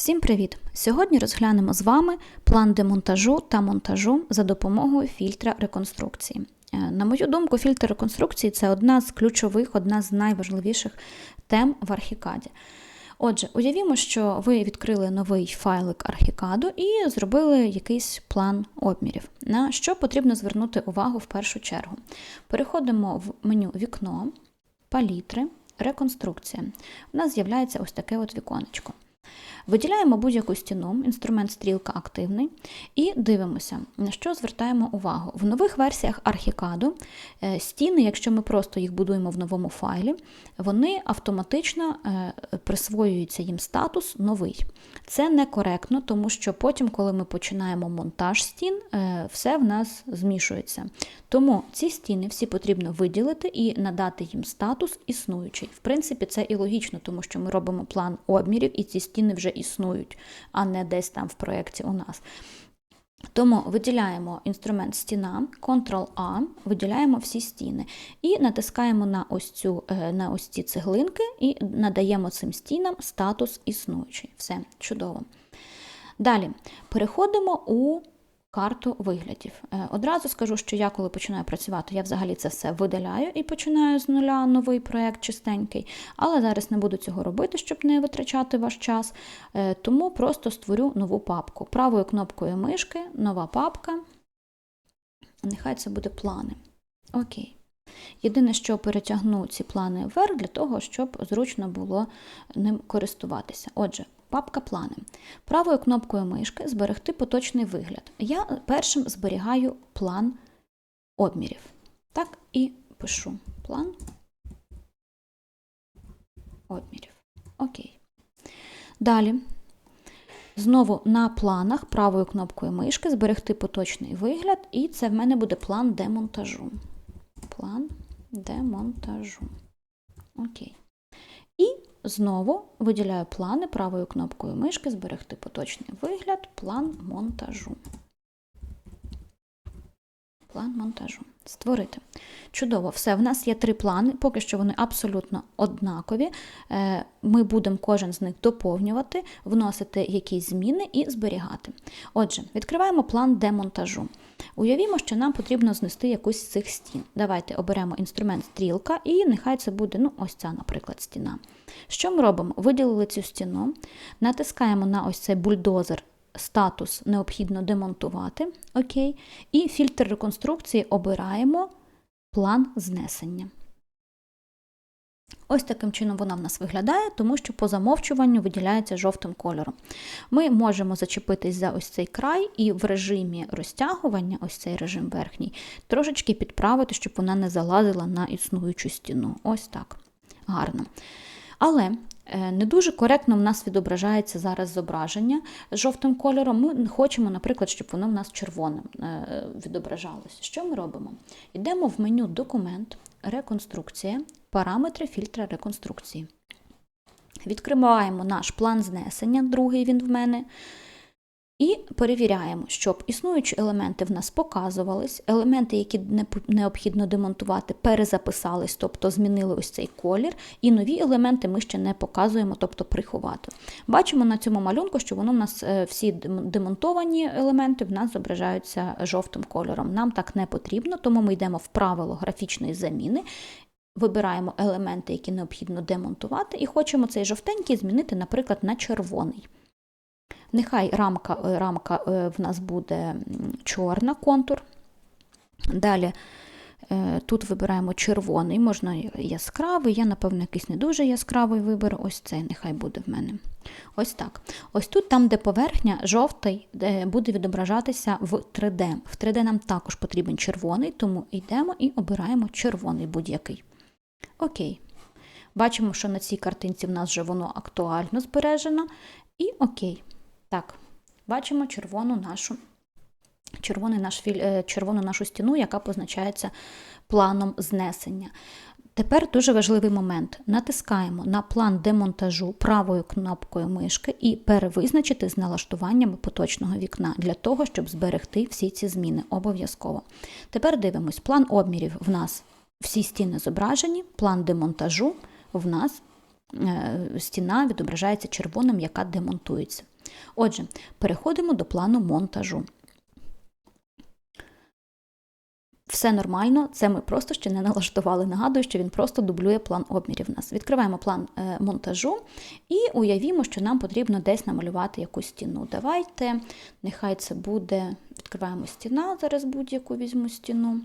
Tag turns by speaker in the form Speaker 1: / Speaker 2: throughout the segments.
Speaker 1: Всім привіт! Сьогодні розглянемо з вами план демонтажу та монтажу за допомогою фільтра реконструкції. Е, На мою думку, фільтр реконструкції це одна з ключових, одна з найважливіших тем в архікаді. Отже, уявімо, що ви відкрили новий файлик архікаду і зробили якийсь план обмірів. На що потрібно звернути увагу в першу чергу. Переходимо в меню Вікно, палітри, реконструкція. У нас з'являється ось таке от віконечко. Виділяємо будь-яку стіну, інструмент стрілка активний, і дивимося, на що звертаємо увагу. В нових версіях архікаду е, стіни, якщо ми просто їх будуємо в новому файлі, вони автоматично е, присвоюються їм статус новий. Це некоректно, тому що потім, коли ми починаємо монтаж стін, е, все в нас змішується. Тому ці стіни всі потрібно виділити і надати їм статус існуючий. В принципі, це і логічно, тому що ми робимо план обмірів, і ці стіни вже існують, а не десь там в проєкті у нас. Тому виділяємо інструмент стіна, Ctrl-A, виділяємо всі стіни і натискаємо на ось, цю, е, на ось ці цеглинки і надаємо цим стінам статус існуючий. Все, чудово. Далі переходимо у карту виглядів. Е, Одразу скажу, що я, коли починаю працювати, я взагалі це все видаляю і починаю з нуля новий проєкт чистенький. Але зараз не буду цього робити, щоб не витрачати ваш час. Е, Тому просто створю нову папку. Правою кнопкою мишки, нова папка. Нехай це буде плани. Окей. Єдине, що перетягну ці плани вверх для того, щоб зручно було ним користуватися. Отже, папка плани. Правою кнопкою мишки зберегти поточний вигляд. Я першим зберігаю план обмірів. Так, і пишу план обмірів. Окей. Далі. Знову на планах правою кнопкою мишки зберегти поточний вигляд, і це в мене буде план демонтажу. План демонтажу. Окей. Знову виділяю плани правою кнопкою мишки зберегти поточний вигляд, план монтажу. План монтажу. Створити. Чудово, все. В нас є три плани, поки що вони абсолютно однакові. Е, Ми будемо кожен з них доповнювати, вносити якісь зміни і зберігати. Отже, відкриваємо план демонтажу. Уявімо, що нам потрібно знести якусь з цих стін. Давайте оберемо інструмент стрілка, і нехай це буде ну, ось ця, наприклад, стіна. Що ми робимо? Виділили цю стіну, натискаємо на ось цей бульдозер статус необхідно демонтувати. Окей. І фільтр реконструкції обираємо план знесення. Ось таким чином вона в нас виглядає, тому що по замовчуванню виділяється жовтим кольором. Ми можемо зачепитись за ось цей край і в режимі розтягування, ось цей режим верхній, трошечки підправити, щоб вона не залазила на існуючу стіну. Ось так. Гарно. Але не дуже коректно в нас відображається зараз зображення з жовтим кольором. Ми хочемо, наприклад, щоб воно в нас червоним е, відображалося. Що ми робимо? Йдемо в меню Документ, Реконструкція, параметри фільтра реконструкції. Відкриваємо наш план знесення, другий він в мене. І перевіряємо, щоб існуючі елементи в нас показувались, елементи, які необхідно демонтувати, перезаписались, тобто змінили ось цей колір, і нові елементи ми ще не показуємо, тобто приховати. Бачимо на цьому малюнку, що воно в нас е, всі демонтовані елементи в нас зображаються жовтим кольором. Нам так не потрібно, тому ми йдемо в правило графічної заміни. Вибираємо елементи, які необхідно демонтувати, і хочемо цей жовтенький змінити, наприклад, на червоний. Нехай рамка рамка в нас буде чорна контур. Далі тут вибираємо червоний, можна яскравий, я, напевно, якийсь не дуже яскравий виберу. Ось цей нехай буде в мене. Ось так. Ось тут, там, де поверхня, жовтий буде відображатися в 3D. В 3D нам також потрібен червоний, тому йдемо і обираємо червоний будь-який. Окей. Бачимо, що на цій картинці в нас вже воно актуально збережено. І окей. Так, бачимо червону нашу червоний наш, червону нашу стіну, яка позначається планом знесення. Тепер дуже важливий момент. Натискаємо на план демонтажу правою кнопкою мишки і перевизначити з налаштуваннями поточного вікна для того, щоб зберегти всі ці зміни обов'язково. Тепер дивимось, план обмірів в нас всі стіни зображені, план демонтажу в нас е, стіна відображається червоним, яка демонтується. Отже, переходимо до плану монтажу. Все нормально, це ми просто ще не налаштували. Нагадую, що він просто дублює план обмірів в нас. Відкриваємо план е, монтажу і уявімо, що нам потрібно десь намалювати якусь стіну. Давайте, нехай це буде, відкриваємо стіна, зараз будь-яку візьму стіну.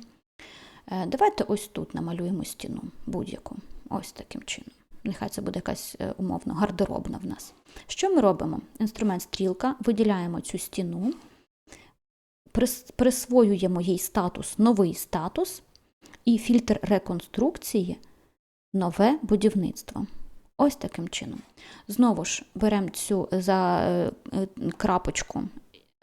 Speaker 1: Е, Давайте ось тут намалюємо стіну будь-яку. Ось таким чином. Нехай це буде якась е, умовно гардеробна в нас. Що ми робимо? Інструмент стрілка, виділяємо цю стіну, присвоюємо їй статус новий статус і фільтр реконструкції нове будівництво. Ось таким чином. Знову ж беремо цю за е, е, крапочку,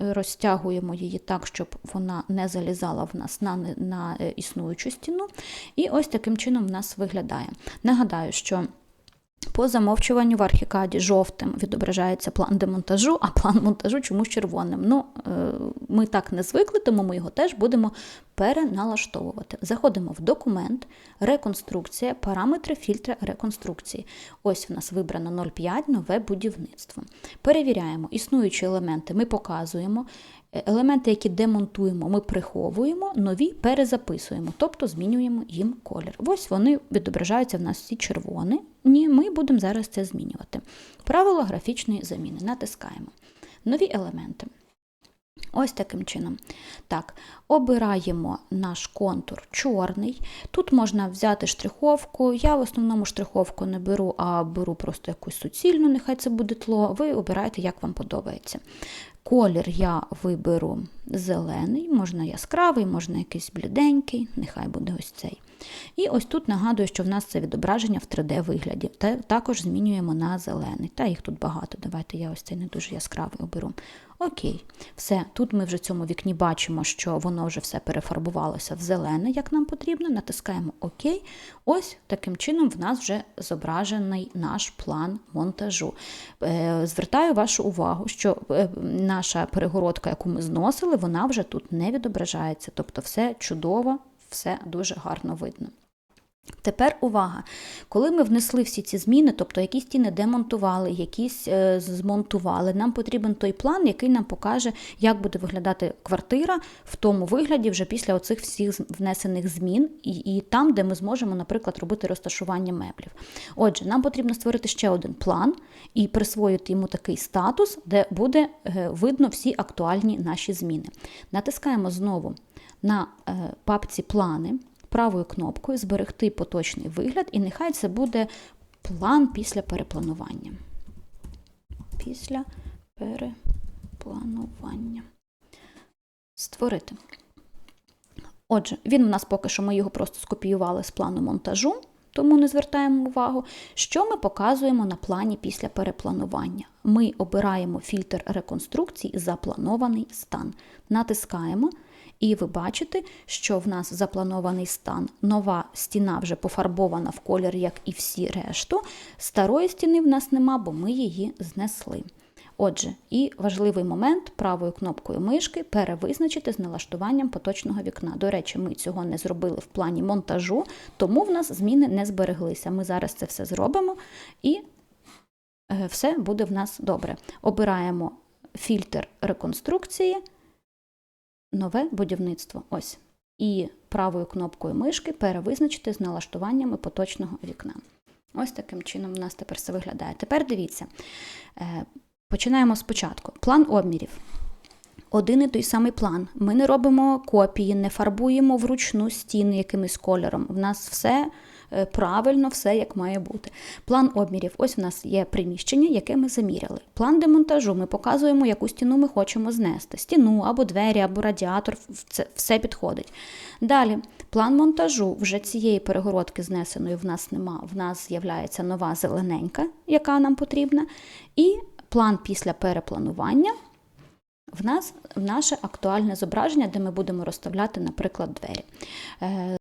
Speaker 1: е, розтягуємо її так, щоб вона не залізала в нас на, на е, існуючу стіну. І ось таким чином в нас виглядає. Нагадаю, що по замовчуванню в архікаді жовтим відображається план демонтажу, а план монтажу чомусь червоним. Ну, е, ми так не звикли, тому ми його теж будемо переналаштовувати. Заходимо в документ, реконструкція, параметри фільтра реконструкції. Ось в нас вибрано 0,5 нове будівництво. Перевіряємо існуючі елементи, ми показуємо. Е, Елементи, які демонтуємо, ми приховуємо, нові перезаписуємо, тобто змінюємо їм колір. Ось вони відображаються в нас всі червоні. Ні, ми будемо зараз це змінювати. Правило графічної заміни. Натискаємо. Нові елементи. Ось таким чином. Так, обираємо наш контур чорний. Тут можна взяти штриховку. Я в основному штриховку не беру, а беру просто якусь суцільну, нехай це буде тло. Ви обираєте, як вам подобається. Колір я виберу зелений, можна яскравий, можна якийсь бліденький, нехай буде ось цей. І ось тут нагадую, що в нас це відображення в 3D-вигляді. Та- Також змінюємо на зелений. Та їх тут багато. Давайте я ось цей не дуже яскравий оберу. Окей, все. Тут ми вже в цьому вікні бачимо, що воно вже все перефарбувалося в зелене, як нам потрібно. Натискаємо ОК. Ось таким чином в нас вже зображений наш план монтажу. Е, Звертаю вашу увагу, що е, наша перегородка, яку ми зносили, вона вже тут не відображається. Тобто все чудово, все дуже гарно видно. Тепер увага. Коли ми внесли всі ці зміни, тобто якісь стіни демонтували, якісь е, змонтували, нам потрібен той план, який нам покаже, як буде виглядати квартира в тому вигляді вже після оцих всіх внесених змін, і, і там, де ми зможемо, наприклад, робити розташування меблів. Отже, нам потрібно створити ще один план і присвоїти йому такий статус, де буде е, видно всі актуальні наші зміни. Натискаємо знову на е, папці плани правою кнопкою зберегти поточний вигляд, і нехай це буде план після перепланування. Після перепланування. Створити. Отже, він у нас поки що ми його просто скопіювали з плану монтажу, тому не звертаємо увагу. Що ми показуємо на плані після перепланування? Ми обираємо фільтр реконструкції запланований стан. Натискаємо. І ви бачите, що в нас запланований стан. Нова стіна вже пофарбована в колір, як і всі решту. Старої стіни в нас нема, бо ми її знесли. Отже, і важливий момент правою кнопкою мишки перевизначити з налаштуванням поточного вікна. До речі, ми цього не зробили в плані монтажу, тому в нас зміни не збереглися. Ми зараз це все зробимо і е, все буде в нас добре. Обираємо фільтр реконструкції нове будівництво. Ось. І правою кнопкою мишки перевизначити з налаштуваннями поточного вікна. Ось таким чином у нас тепер все виглядає. Тепер дивіться. Е, Починаємо спочатку. План обмірів. Один і той самий план. Ми не робимо копії, не фарбуємо вручну стіни якимось кольором. В нас все правильно, все як має бути. План обмірів. Ось в нас є приміщення, яке ми заміряли. План демонтажу. Ми показуємо, яку стіну ми хочемо знести. Стіну або двері, або радіатор. Це все підходить. Далі, план монтажу. Вже цієї перегородки знесеної в нас нема. В нас з'являється нова зелененька, яка нам потрібна. І план після перепланування. В нас наше актуальне зображення, де ми будемо розставляти, наприклад, двері. Е,